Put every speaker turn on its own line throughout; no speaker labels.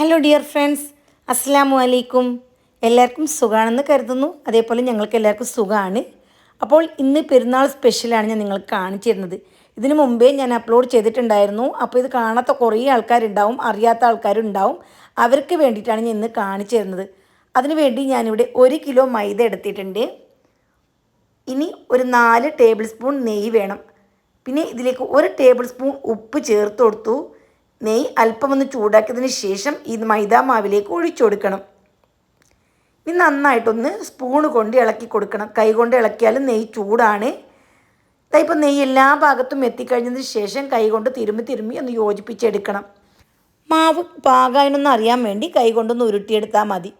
Hello dear friends അസ്സാം വലൈക്കും എല്ലാവർക്കും സുഖമാണെന്ന് കരുതുന്നു. അതേപോലെ ഞങ്ങൾക്ക് എല്ലാവർക്കും സുഖമാണ് അപ്പോൾ ഇന്ന് പെരുന്നാൾ സ്പെഷ്യലാണ് ഞാൻ നിങ്ങൾക്ക് കാണിച്ചു തരുന്നത് ഇതിനു മുമ്പേ ഞാൻ അപ്ലോഡ് ചെയ്തിട്ടുണ്ടായിരുന്നു. അപ്പോൾ ഇത് കാണാത്ത കുറേ ആൾക്കാരുണ്ടാവും അറിയാത്ത ആൾക്കാരുണ്ടാവും. അവർക്ക് വേണ്ടിയിട്ടാണ് ഞാൻ ഇന്ന് കാണിച്ചു തരുന്നത് അതിനുവേണ്ടി ഞാനിവിടെ ഒരു കിലോ മൈദ എടുത്തിട്ടുണ്ട്. ഇനി ഒരു നാല് ടേബിൾ സ്പൂൺ നെയ്യ് വേണം. പിന്നെ ഇതിലേക്ക് ഒരു ടേബിൾ സ്പൂൺ ഉപ്പ് ചേർത്ത് കൊടുത്തു. നെയ്യ് അല്പം ഒന്ന് ചൂടാക്കിയതിന് ശേഷം ഈ മൈദാ മാവിലേക്ക് ഒഴിച്ചു കൊടുക്കണം. ഇനി നന്നായിട്ടൊന്ന് സ്പൂൺ കൊണ്ട് ഇളക്കി കൊടുക്കണം. കൈ കൊണ്ട് ഇളക്കിയാലും നെയ്യ് ചൂടാണ്. ഇപ്പോൾ നെയ്യ് എല്ലാ ഭാഗത്തും എത്തിക്കഴിഞ്ഞതിന് ശേഷം കൈ കൊണ്ട് തിരുമ്മി തിരുമ്മി ഒന്ന് യോജിപ്പിച്ചെടുക്കണം. മാവ് പാകായനൊന്ന് അറിയാൻ വേണ്ടി കൈ കൊണ്ടൊന്ന് ഉരുട്ടിയെടുത്താൽ മതി.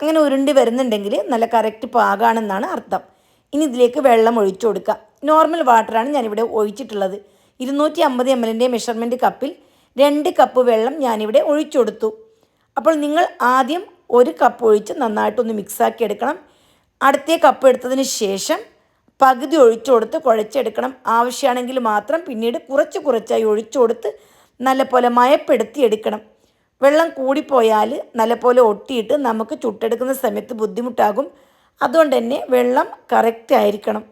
അങ്ങനെ ഉരുണ്ടി വരുന്നുണ്ടെങ്കിൽ നല്ല കറക്റ്റ് പാകാണെന്നാണ് അർത്ഥം. ഇനി ഇതിലേക്ക് വെള്ളം ഒഴിച്ചു കൊടുക്കുക നോർമൽ വാട്ടറാണ് ഞാനിവിടെ ഒഴിച്ചിട്ടുള്ളത്. ഇരുന്നൂറ്റി അമ്പത് എം എല്ലിന്റെ മെഷർമെന്റ് കപ്പിൽ രണ്ട് കപ്പ് വെള്ളം ഞാനിവിടെ ഒഴിച്ചെടുത്തു. അപ്പോൾ നിങ്ങൾ ആദ്യം ഒരു കപ്പ് ഒഴിച്ച് നന്നായിട്ടൊന്ന് മിക്സാക്കി എടുക്കണം. അടുത്ത കപ്പ് എടുത്തതിന് ശേഷം പകുതി ഒഴിച്ചു കൊടുത്ത് കുഴച്ചെടുക്കണം. ആവശ്യമാണെങ്കിൽ മാത്രം പിന്നീട് കുറച്ച് കുറച്ചായി ഒഴിച്ചു കൊടുത്ത് നല്ലപോലെ മയപ്പെടുത്തി എടുക്കണം. വെള്ളം കൂടിപ്പോയാൽ നല്ലപോലെ ഒട്ടിയിട്ട് നമുക്ക് ചുട്ടെടുക്കുന്ന സമയത്ത് ബുദ്ധിമുട്ടാകും. അതുകൊണ്ട് തന്നെ വെള്ളം കറക്റ്റ് ആയിരിക്കണം.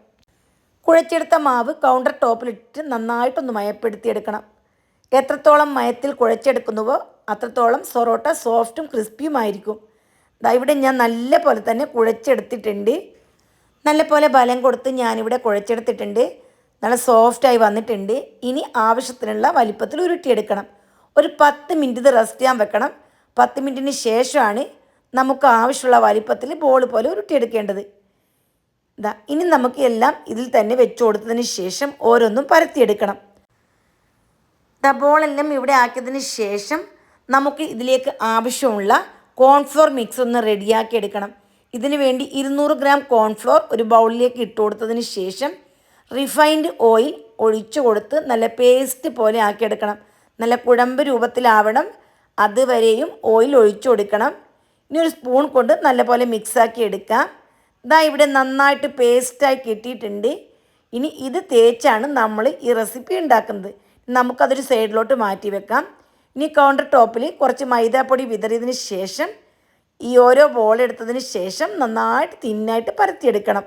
കുഴച്ചെടുത്ത മാവ് കൗണ്ടർ ടോപ്പിലിട്ട് നന്നായിട്ടൊന്ന് മയപ്പെടുത്തിയെടുക്കണം എത്രത്തോളം മയത്തിൽ കുഴച്ചെടുക്കുന്നുവോ അത്രത്തോളം സൊറോട്ട സോഫ്റ്റും ക്രിസ്പിയുമായിരിക്കും. ദാ ഇവിടെ ഞാൻ നല്ല പോലെ തന്നെ കുഴച്ചെടുത്തിട്ടുണ്ട്. നല്ല പോലെ ബലം കൊടുത്ത് ഞാനിവിടെ കുഴച്ചെടുത്തിട്ടുണ്ട്. നല്ല സോഫ്റ്റായി വന്നിട്ടുണ്ട്. ഇനി ആവശ്യത്തിനുള്ള വലിപ്പത്തിൽ ഉരുട്ടിയെടുക്കണം. ഒരു പത്ത് മിനിറ്റ് ഇത് റെസ്റ്റ് ചെയ്യാൻ വെക്കണം. പത്ത് മിനിറ്റിന് ശേഷമാണ് നമുക്ക് ആവശ്യമുള്ള വലിപ്പത്തിൽ ബോൾ പോലെ ഉരുട്ടിയെടുക്കേണ്ടത്. ഇതാ ഇനി നമുക്ക് എല്ലാം ഇതിൽ തന്നെ വെച്ചു കൊടുത്തതിന് ശേഷം ഓരോന്നും പരത്തിയെടുക്കണം. എല്ലാം ഇവിടെ ആക്കിയതിന് ശേഷം നമുക്ക് ഇതിലേക്ക് ആവശ്യമുള്ള കോൺഫ്ലോർ മിക്സ് ഒന്ന് റെഡിയാക്കി എടുക്കണം. ഇതിന് വേണ്ടി ഇരുന്നൂറ് ഗ്രാം കോൺഫ്ലോർ ഒരു ബൗളിലേക്ക് ഇട്ട് കൊടുത്തതിന് ശേഷം റിഫൈൻഡ് ഓയിൽ ഒഴിച്ചു കൊടുത്ത് നല്ല പേസ്റ്റ് പോലെ ആക്കിയെടുക്കണം നല്ല കുഴമ്പ് രൂപത്തിലാവണം. അതുവരെയും ഓയിൽ ഒഴിച്ചു കൊടുക്കണം. ഇനി ഒരു സ്പൂൺ കൊണ്ട് നല്ലപോലെ മിക്സാക്കി എടുക്കാം. ഇതാ ഇവിടെ നന്നായിട്ട് പേസ്റ്റായി കിട്ടിയിട്ടുണ്ട്. ഇനി ഇത് തേച്ചാണ് നമ്മൾ ഈ റെസിപ്പി ഉണ്ടാക്കുന്നത്. നമുക്കതൊരു സൈഡിലോട്ട് മാറ്റി വെക്കാം. ഇനി കൗണ്ടർ ടോപ്പിൽ കുറച്ച് മൈദാപ്പൊടി വിതറിയതിന് ശേഷം ഈ ഓരോ ബോൾ എടുത്തതിന് ശേഷം നന്നായിട്ട് തിന്നായിട്ട് പരത്തിയെടുക്കണം.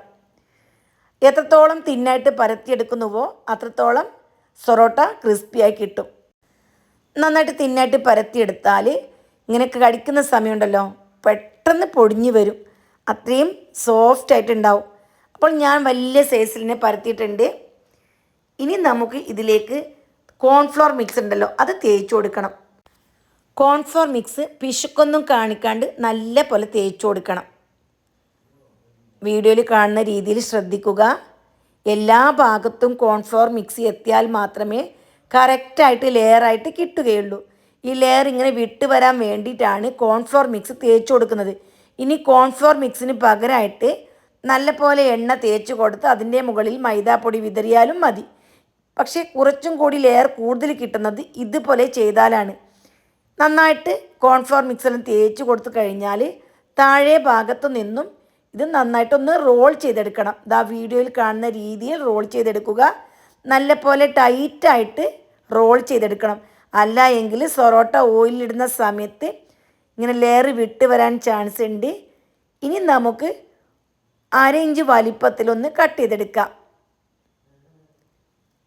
എത്രത്തോളം തിന്നായിട്ട് പരത്തിയെടുക്കുന്നുവോ അത്രത്തോളം സൊറോട്ട ക്രിസ്പിയായി കിട്ടും. നന്നായിട്ട് തിന്നായിട്ട് പരത്തിയെടുത്താൽ ഇങ്ങനെ കടിക്കുന്ന സമയമുണ്ടല്ലോ പെട്ടെന്ന് പൊടിഞ്ഞു വരും. അത്രയും സോഫ്റ്റ് ആയിട്ടുണ്ടാവും. അപ്പോൾ ഞാൻ വലിയ സൈസിലിനെ പരത്തിയിട്ടുണ്ട്. ഇനി നമുക്ക് ഇതിലേക്ക് കോൺഫ്ലോർ മിക്സ് ഉണ്ടല്ലോ അത് തേച്ച് കൊടുക്കണം. കോൺഫ്ലോർ മിക്സ് പിശുക്കൊന്നും കാണിക്കാണ്ട് നല്ല പോലെ തേച്ച് കൊടുക്കണം. വീഡിയോയിൽ കാണുന്ന രീതിയിൽ ശ്രദ്ധിക്കുക. എല്ലാ ഭാഗത്തും കോൺഫ്ലോർ മിക്സ് എത്തിയാൽ മാത്രമേ കറക്റ്റായിട്ട് ലെയറായിട്ട് കിട്ടുകയുള്ളൂ. ഈ ലെയർ ഇങ്ങനെ വിട്ട് വരാൻ വേണ്ടിയിട്ടാണ് കോൺഫ്ലോർ മിക്സ് തേച്ച് കൊടുക്കുന്നത്. ഇനി കോൺഫ്ലോർ മിക്സിന് പകരമായിട്ട് നല്ല പോലെ എണ്ണ തേച്ച് കൊടുത്ത് അതിന്റെ മുകളിൽ മൈദാപ്പൊടി വിതറിയാലും മതി. പക്ഷേ കുറച്ചും കൂടി ലെയർ കൂടുതൽ കിട്ടുന്നത് ഇതുപോലെ ചെയ്താലാണ്. നന്നായിട്ട് കോൺഫ്ലോർ മിക്സെല്ലാം തേച്ച് കൊടുത്തു കഴിഞ്ഞാൽ താഴെ ഭാഗത്തു നിന്നും ഇത് നന്നായിട്ടൊന്ന് റോൾ ചെയ്തെടുക്കണം. ഇതാ വീഡിയോയിൽ കാണുന്ന രീതിയിൽ റോൾ ചെയ്തെടുക്കുക. നല്ല പോലെ ടൈറ്റായിട്ട് റോൾ ചെയ്തെടുക്കണം. അല്ല എങ്കിൽ സൊറോട്ട ഓയിലിടുന്ന സമയത്ത് ഇങ്ങനെ ലെയർ വിട്ട് വരാൻ ചാൻസ് ഉണ്ട്. ഇനി നമുക്ക് അര ഇഞ്ച് വലിപ്പത്തിലൊന്ന് കട്ട് ചെയ്തെടുക്കാം.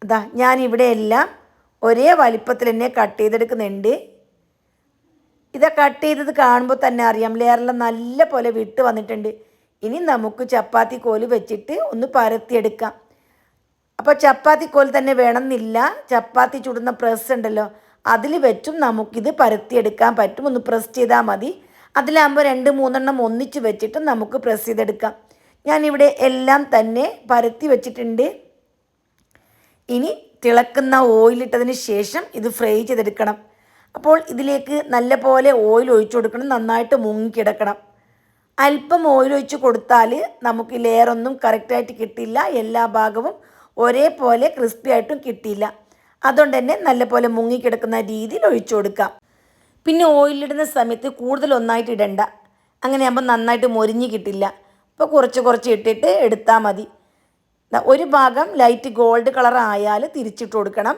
അതാ ഇവിടെ എല്ലാം ഒരേ വലിപ്പത്തിൽ തന്നെ കട്ട് ചെയ്തെടുക്കുന്നുണ്ട്. ഇത് കട്ട് ചെയ്തത് കാണുമ്പോൾ തന്നെ അറിയാം. ലെയറെല്ലാം നല്ല പോലെ വിട്ട് വന്നിട്ടുണ്ട്. ഇനി നമുക്ക് ചപ്പാത്തി കോൽ വെച്ചിട്ട് ഒന്ന് പരത്തിയെടുക്കാം. അപ്പോൾ ചപ്പാത്തി കോൽ തന്നെ വേണമെന്നില്ല. ചപ്പാത്തി ചുടുന്ന പ്രസ് ഉണ്ടല്ലോ അതിൽ വെച്ചും നമുക്കിത് പരത്തിയെടുക്കാൻ പറ്റും. ഒന്ന് പ്രസ് ചെയ്താൽ മതി. അതിലാകുമ്പോൾ രണ്ട് മൂന്നെണ്ണം ഒന്നിച്ച് വെച്ചിട്ട് നമുക്ക് പ്രസ് ചെയ്തെടുക്കാം. ഞാനിവിടെ എല്ലാം തന്നെ പരത്തി വെച്ചിട്ടുണ്ട്. ഇനി തിളക്കുന്ന ഓയിലിട്ടതിന് ശേഷം ഇത് ഫ്രൈ ചെയ്തെടുക്കണം. അപ്പോൾ ഇതിലേക്ക് നല്ല പോലെ ഓയിൽ ഒഴിച്ചു കൊടുക്കണം നന്നായിട്ട് മുങ്ങിക്കിടക്കണം അല്പം ഓയിൽ ഒഴിച്ച് കൊടുത്താൽ നമുക്ക് ലെയറൊന്നും കറക്റ്റായിട്ട് കിട്ടില്ല എല്ലാ ഭാഗവും ഒരേപോലെ ക്രിസ്പി ആയിട്ടും കിട്ടിയില്ല അതുകൊണ്ട് തന്നെ നല്ലപോലെ മുങ്ങിക്കിടക്കുന്ന രീതിയിൽ ഒഴിച്ചു കൊടുക്കാം. പിന്നെ ഓയിലിടുന്ന സമയത്ത് കൂടുതൽ ഒന്നായിട്ട് ഇടണ്ട. അങ്ങനെ ആകുമ്പോൾ നന്നായിട്ട് മൊരിഞ്ഞ് കിട്ടില്ല. അപ്പോൾ കുറച്ച് കുറച്ച് ഇട്ടിട്ട് എടുത്താൽ മതി. ഒരു ഭാഗം ലൈറ്റ് ഗോൾഡ് കളർ ആയാൽ തിരിച്ചിട്ട് കൊടുക്കണം.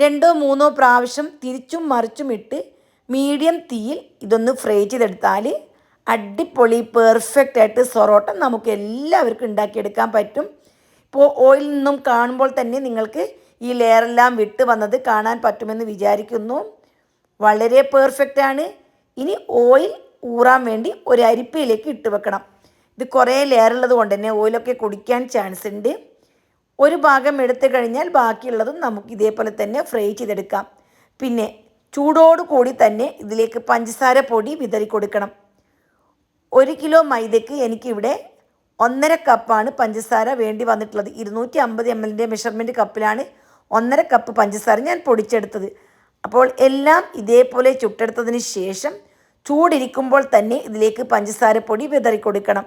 രണ്ടോ മൂന്നോ പ്രാവശ്യം തിരിച്ചും മറിച്ചും ഇട്ട് മീഡിയം തീയിൽ ഇതൊന്ന് ഫ്രൈ ചെയ്തെടുത്താൽ അടിപൊളി പെർഫെക്റ്റ് ആയിട്ട് സൊറോട്ട നമുക്ക് എല്ലാവർക്കും ഉണ്ടാക്കിയെടുക്കാൻ പറ്റും. ഇപ്പോൾ ഓയിൽ നിന്നും കാണുമ്പോൾ തന്നെ നിങ്ങൾക്ക് ഈ ലെയറെല്ലാം വിട്ട് വന്നത് കാണാൻ പറ്റുമെന്ന് വിചാരിക്കുന്നു. വളരെ പെർഫെക്റ്റ് ആണ്. ഇനി ഓയിൽ ഊറാൻ വേണ്ടി ഒരു അരിപ്പയിലേക്ക് ഇട്ട് വെക്കണം. ഇത് കുറേ ലെയറുള്ളത് കൊണ്ട് തന്നെ ഓയിലൊക്കെ കുടിക്കാൻ ചാൻസ് ഉണ്ട്. ഒരു ഭാഗം എടുത്തു കഴിഞ്ഞാൽ ബാക്കിയുള്ളതും നമുക്ക് ഇതേപോലെ തന്നെ ഫ്രൈ ചെയ്തെടുക്കാം. പിന്നെ ചൂടോട് കൂടി തന്നെ ഇതിലേക്ക് പഞ്ചസാര പൊടി വിതറി കൊടുക്കണം. ഒരു കിലോ മൈദയ്ക്ക് എനിക്കിവിടെ ഒന്നര കപ്പാണ് പഞ്ചസാര വേണ്ടി വന്നിട്ടുള്ളത്. ഇരുന്നൂറ്റി അമ്പത് എം എല്ലിന്റെ മെഷർമെന്റ് കപ്പിലാണ് ഒന്നര കപ്പ് പഞ്ചസാര ഞാൻ പൊടിച്ചെടുത്തത്. അപ്പോൾ എല്ലാം ഇതേപോലെ ചുട്ടെടുത്തതിന് ശേഷം ചൂടിരിക്കുമ്പോൾ തന്നെ ഇതിലേക്ക് പഞ്ചസാര പൊടി വിതറി കൊടുക്കണം.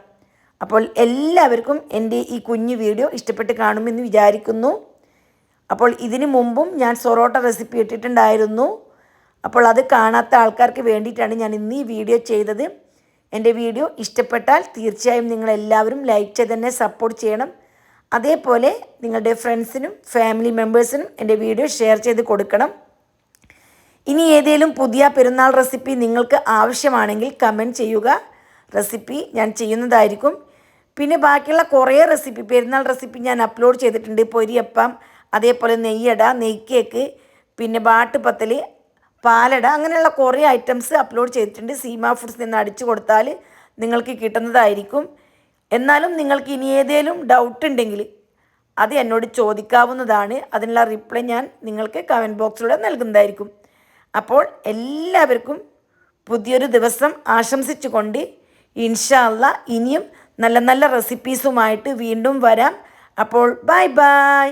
അപ്പോൾ എല്ലാവർക്കും എന്റെ ഈ കുഞ്ഞു വീഡിയോ ഇഷ്ടപ്പെട്ട് കാണുമെന്ന് വിചാരിക്കുന്നു. അപ്പോൾ ഇതിനു മുമ്പും ഞാൻ സൊറോട്ട റെസിപ്പി ഇട്ടിട്ടുണ്ടായിരുന്നു. അപ്പോൾ അത് കാണാത്ത ആൾക്കാർക്ക് വേണ്ടിയിട്ടാണ് ഞാൻ ഇന്ന് ഈ വീഡിയോ ചെയ്തത്. എന്റെ വീഡിയോ ഇഷ്ടപ്പെട്ടാൽ തീർച്ചയായും നിങ്ങളെല്ലാവരും ലൈക്ക് ചെയ്ത് തന്നെ സപ്പോർട്ട് ചെയ്യണം. അതേപോലെ നിങ്ങളുടെ ഫ്രണ്ട്സിനും ഫാമിലി മെമ്പേഴ്സിനും എന്റെ വീഡിയോ ഷെയർ ചെയ്ത് കൊടുക്കണം. ഇനി ഏതെങ്കിലും പുതിയ പെരുന്നാൾ റെസിപ്പി നിങ്ങൾക്ക് ആവശ്യമാണെങ്കിൽ കമന്റ് ചെയ്യുക. റെസിപ്പി ഞാൻ ചെയ്യുന്നതായിരിക്കും. പിന്നെ ബാക്കിയുള്ള കുറേ റെസിപ്പി പെരുന്നാൾ റെസിപ്പി ഞാൻ അപ്ലോഡ് ചെയ്തിട്ടുണ്ട്. പൊരിയപ്പം അതേപോലെ നെയ്യട നെയ്ക്കേക്ക് പിന്നെ ബാട്ടുപത്തൽ പാലട അങ്ങനെയുള്ള കുറേ ഐറ്റംസ് അപ്ലോഡ് ചെയ്തിട്ടുണ്ട്. സീമ ഫുഡ്സ് നിന്ന് അടിച്ചു കൊടുത്താൽ നിങ്ങൾക്ക് കിട്ടുന്നതായിരിക്കും. എന്നാലും നിങ്ങൾക്ക് ഇനി ഏതെങ്കിലും ഡൗട്ട് ഉണ്ടെങ്കിൽ അത് എന്നോട് ചോദിക്കാവുന്നതാണ്. അതിനുള്ള റിപ്ലൈ ഞാൻ നിങ്ങൾക്ക് കമന്റ് ബോക്സിലൂടെ നൽകുന്നതായിരിക്കും. അപ്പോൾ എല്ലാവർക്കും പുതിയൊരു ദിവസം ആശംസിച്ചുകൊണ്ട് ഇൻഷാല്ല ഇനിയും നല്ല നല്ല റെസിപ്പീസുമായിട്ട് വീണ്ടും വരാം. അപ്പോൾ ബൈ ബൈ